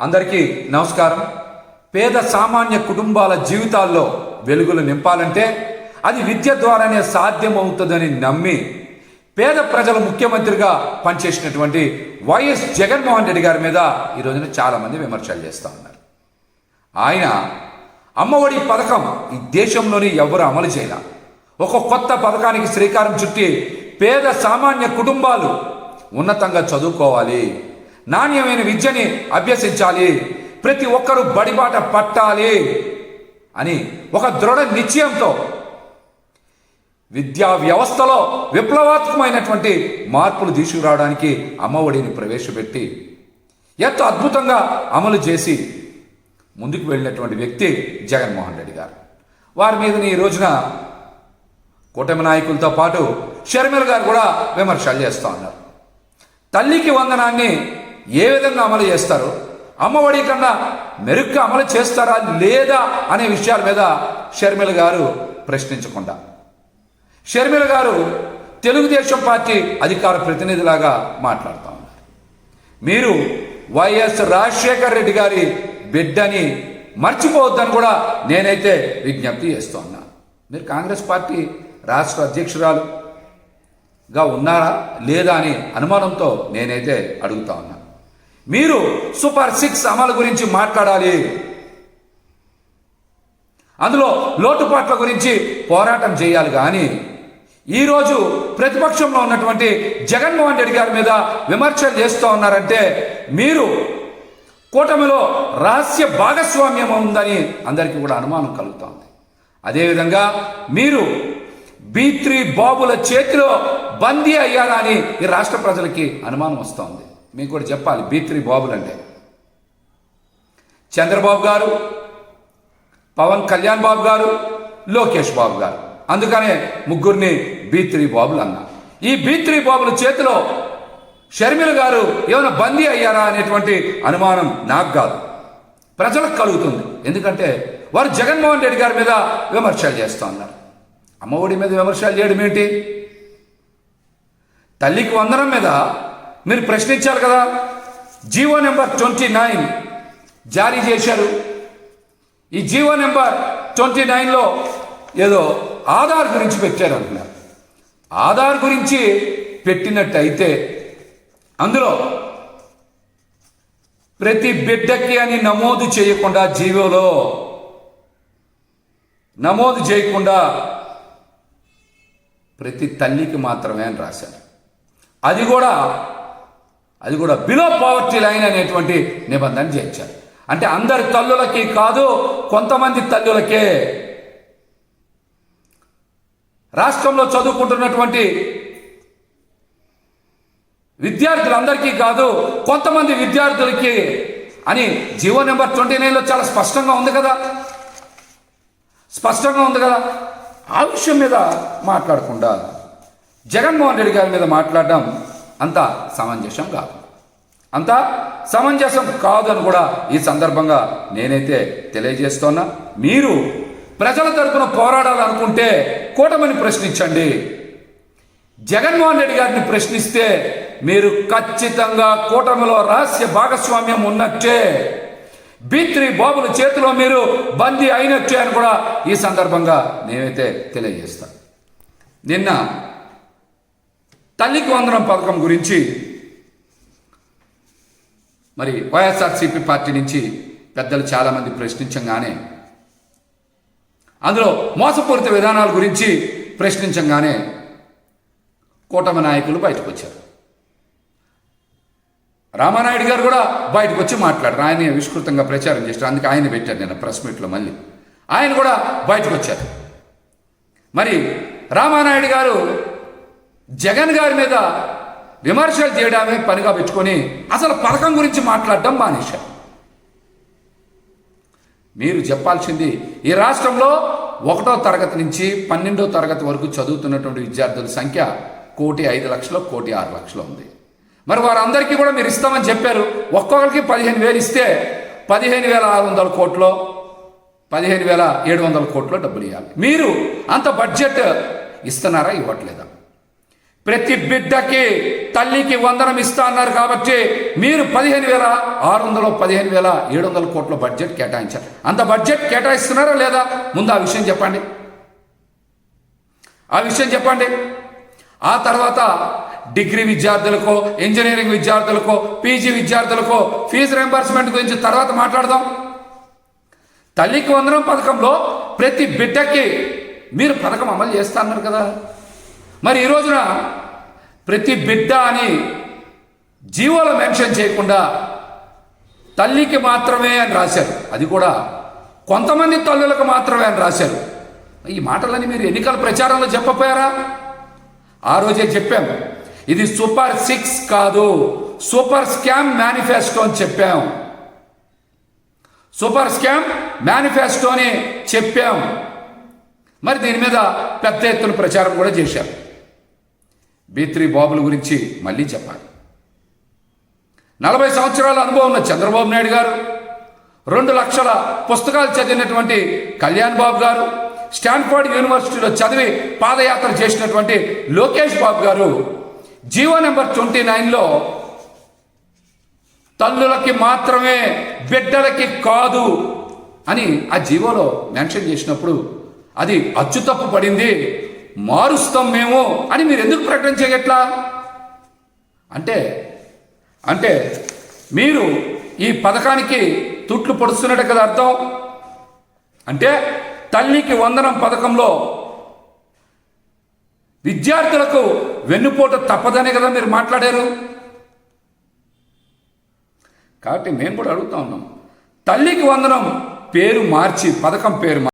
అందరికీ నమస్కారం. పేద సామాన్య కుటుంబాల జీవితాల్లో వెలుగులు నింపాలంటే అది విద్య ద్వారానే సాధ్యమవుతుందని నమ్మి పేద ప్రజల ముఖ్యమంత్రిగా పనిచేసినటువంటి వైఎస్ జగన్మోహన్ రెడ్డి గారి మీద ఈ రోజున చాలామంది విమర్శలు చేస్తూ ఉన్నారు. ఆయన అమ్మఒడి పథకం ఈ దేశంలోని ఎవరు అమలు చేయాల. ఒక కొత్త పథకానికి శ్రీకారం చుట్టి పేద సామాన్య కుటుంబాలు ఉన్నతంగా చదువుకోవాలి. నాణ్యమైన విద్యని అభ్యసించాలి. ప్రతి ఒక్కరూ బడిబాట పట్టాలి అని ఒక దృఢ నిశ్చయంతో విద్యా వ్యవస్థలో విప్లవాత్మకమైనటువంటి మార్పులు తీసుకురావడానికి అమ్మఒడిని ప్రవేశపెట్టి ఎంతో అద్భుతంగా అమలు చేసి ముందుకు వెళ్ళినటువంటి వ్యక్తి జగన్మోహన్ రెడ్డి గారు. వారి మీద ఈ రోజున కూటమి నాయకులతో పాటు షర్మిల గారు కూడా విమర్శలు చేస్తూ ఉన్నారు. తల్లికి వందనాన్ని ఏ విధంగా అమలు చేస్తారు? అమ్మఒడి కన్నా మెరుగ్గా అమలు చేస్తారా లేదా అనే విషయాల మీద షర్మిల గారు ప్రశ్నించకుండా. షర్మిల గారు తెలుగుదేశం పార్టీ అధికార ప్రతినిధిలాగా మాట్లాడుతూ ఉన్నారు. మీరు వైఎస్ రాజశేఖర్ రెడ్డి గారి బిడ్డని మర్చిపోవద్దని కూడా నేనైతే విజ్ఞప్తి చేస్తూ ఉన్నా. మీరు కాంగ్రెస్ పార్టీ రాష్ట్ర అధ్యక్షురాలుగా ఉన్నారా లేదా అని అనుమానంతో నేనైతే అడుగుతా ఉన్నా. మీరు సూపర్ సిక్స్ అమలు గురించి మాట్లాడాలి. అందులో లోటుపాట్ల గురించి పోరాటం చేయాలి కానీ ఈరోజు ప్రతిపక్షంలో ఉన్నటువంటి జగన్మోహన్ రెడ్డి గారి మీద విమర్శలు చేస్తూ ఉన్నారంటే మీరు కూటమిలో రహస్య భాగస్వామ్యం ఉందని అందరికీ కూడా అనుమానం కలుగుతోంది. అదేవిధంగా మీరు బీ త్రీ బాబుల చేతిలో బందీ అయ్యారా అని ఈ రాష్ట్ర ప్రజలకి అనుమానం వస్తోంది. మీకు కూడా చెప్పాలి బీత్రి బాబులు అంటే. చంద్రబాబు గారు పవన్ కళ్యాణ్ బాబు గారు లోకేష్ బాబు గారు. అందుకనే ముగ్గురిని బీత్రి బాబులు అన్నా ఈ బీత్రీ బాబుల చేతిలో షర్మిల గారు ఏమైనా బందీ అయ్యారా అనేటువంటి అనుమానం నాకు కాదు. ప్రజలకు కలుగుతుంది. ఎందుకంటే వారు జగన్మోహన్ రెడ్డి గారి మీద విమర్శలు చేస్తూ ఉన్నారు. అమ్మఒడి మీద విమర్శలు చేయడం ఏంటి? తల్లికి వందనం మీద మీరు ప్రశ్నించారు కదా? జీవో నెంబర్ ట్వంటీ నైన్ జారీ చేశారు. ఈ జీవో నెంబర్ ట్వంటీ నైన్లో ఏదో ఆధార్ గురించి పెట్టారు అంటున్నారు. ఆధార్ గురించి పెట్టినట్టయితే అందులో ప్రతి బిడ్డకి అని నమోదు చేయకుండా జీవోలో నమోదు చేయకుండా ప్రతి తల్లికి మాత్రమే అని రాశారు. అది కూడా అది కూడా బిలో పావర్టీ లైన్ అనేటువంటి నిబంధన చేర్చారు అంటే అందరి తల్లులకి కాదు కొంతమంది తల్లులకే. రాష్ట్రంలో చదువుకుంటున్నటువంటి విద్యార్థులందరికీ కాదు కొంతమంది విద్యార్థులకి అని జీవో నెంబర్ ట్వంటీ నైన్లో చాలా స్పష్టంగా ఉంది కదా. స్పష్టంగా ఉంది కదా. ఆ విషయం మీద మాట్లాడకుండా జగన్మోహన్ రెడ్డి గారి మీద మాట్లాడడం అంత సమంజసం కాదు. అంత సమంజసం కాదని కూడా ఈ సందర్భంగా నేనైతే తెలియజేస్తున్నా. మీరు ప్రజల తరపున పోరాడాలనుకుంటే కూటమిని ప్రశ్నించండి. జగన్మోహన్ రెడ్డి గారిని ప్రశ్నిస్తే మీరు ఖచ్చితంగా కూటమిలో రహస్య భాగస్వామ్యం ఉన్నట్టే. బిత్రి బాబుల చేతిలో మీరు బందీ అయినట్టే అని కూడా ఈ సందర్భంగా నేనైతే తెలియజేస్తాను నిన్న తల్లికి వందనం పథకం గురించి మరి వైఎస్ఆర్సీపీ పార్టీ నుంచి పెద్దలు చాలామంది ప్రశ్నించంగానే అందులో మోసపూరిత విధానాల గురించి ప్రశ్నించంగానే కూటమి నాయకులు బయటకు వచ్చారు రామానాయుడు గారు కూడా బయటకు వచ్చి మాట్లాడారు. ఆయన విస్తృతంగా ప్రచారం చేశారు. అందుకే ఆయన పెట్టారు నేను ప్రెస్ మీట్లో మళ్ళీ. ఆయన కూడా బయటకు వచ్చారు మరి రామానాయుడు గారు జగన్ గారి మీద విమర్శలు చేయడమే పనిగా పెట్టుకొని అసలు పథకం గురించి మాట్లాడడం మానేశారు. మీరు చెప్పాల్సింది ఈ రాష్ట్రంలో ఒకటో తరగతి నుంచి పన్నెండో తరగతి వరకు చదువుతున్నటువంటి విద్యార్థుల సంఖ్య కోటి ఐదు లక్షలు కోటి ఆరు లక్షలు ఉంది. మరి వారందరికీ కూడా మీరు ఇస్తామని చెప్పారు. ఒక్కొక్కరికి పదిహేను వేలు ఇస్తే పదిహేను వేల ఆరు వందల కోట్లో పదిహేను వేల ఏడు వందల కోట్లో డబ్బులు ఇవ్వాలి. మీరు అంత బడ్జెట్ ఇస్తున్నారా ఇవ్వట్లేదా? ప్రతి బిడ్డకి తల్లికి వందనం ఇస్తా అన్నారు కాబట్టి మీరు పదిహేను వేల ఆరు వందల పదిహేను వేల ఏడు వందల కోట్ల బడ్జెట్ కేటాయించారు. అంత బడ్జెట్ కేటాయిస్తున్నారా లేదా? ముందు ఆ విషయం చెప్పండి. ఆ విషయం చెప్పండి. ఆ తర్వాత డిగ్రీ విద్యార్థులకో ఇంజనీరింగ్ విద్యార్థులకో పీజీ విద్యార్థులకో ఫీజు రింబర్స్మెంట్ గురించి తర్వాత మాట్లాడదాం. తల్లికి వందనం పథకంలో ప్రతి బిడ్డకి మీరు పథకం అమలు చేస్తా అన్నారు కదా. మరి ఈ రోజున ప్రతి బిడ్డ అని జీవోలు మెన్షన్ చేయకుండా తల్లికి మాత్రమే అని రాశారు. అది కూడా కొంతమంది తల్లులకు మాత్రమే అని రాశారు. ఈ మాటలని మీరు ఎన్నికల ప్రచారంలో చెప్పపోయారా? ఆ రోజే చెప్పాం. ఇది సూపర్ సిక్స్ కాదు సూపర్ స్కామ్ మేనిఫెస్టో అని చెప్పాం. సూపర్ స్కామ్ మేనిఫెస్టో అని చెప్పాం. మరి దీని మీద పెద్ద ఎత్తున ప్రచారం కూడా చేశారు బీత్రి బాబుల గురించి మళ్ళీ చెప్పాలి. నలభై సంవత్సరాల అనుభవం ఉన్న చంద్రబాబు నాయుడు గారు రెండు లక్షల పుస్తకాలు చదివినటువంటి కళ్యాణ్ బాబు గారు స్టాన్ఫర్డ్ యూనివర్సిటీలో చదివి పాదయాత్ర చేసినటువంటి లోకేష్ బాబు గారు జీవో నెంబర్ ట్వంటీ నైన్లో తల్లులకి మాత్రమే బిడ్డలకి కాదు అని ఆ జీవోలో మెన్షన్ చేసినప్పుడు అది అచ్చుతప్పు పడింది. మారుస్తాం మేము అని మీరు ఎందుకు ప్రకటన చేయట్లా? అంటే అంటే మీరు ఈ పథకానికి తుట్లు పొడుస్తున్నట్టు కదా అర్థం? అంటే తల్లికి వందనం పథకంలో విద్యార్థులకు వెన్నుపోట తప్పదనే కదా మీరు మాట్లాడారు? కాబట్టి మేము కూడా అడుగుతా ఉన్నాం. తల్లికి వందనం పేరు మార్చి పథకం పేరు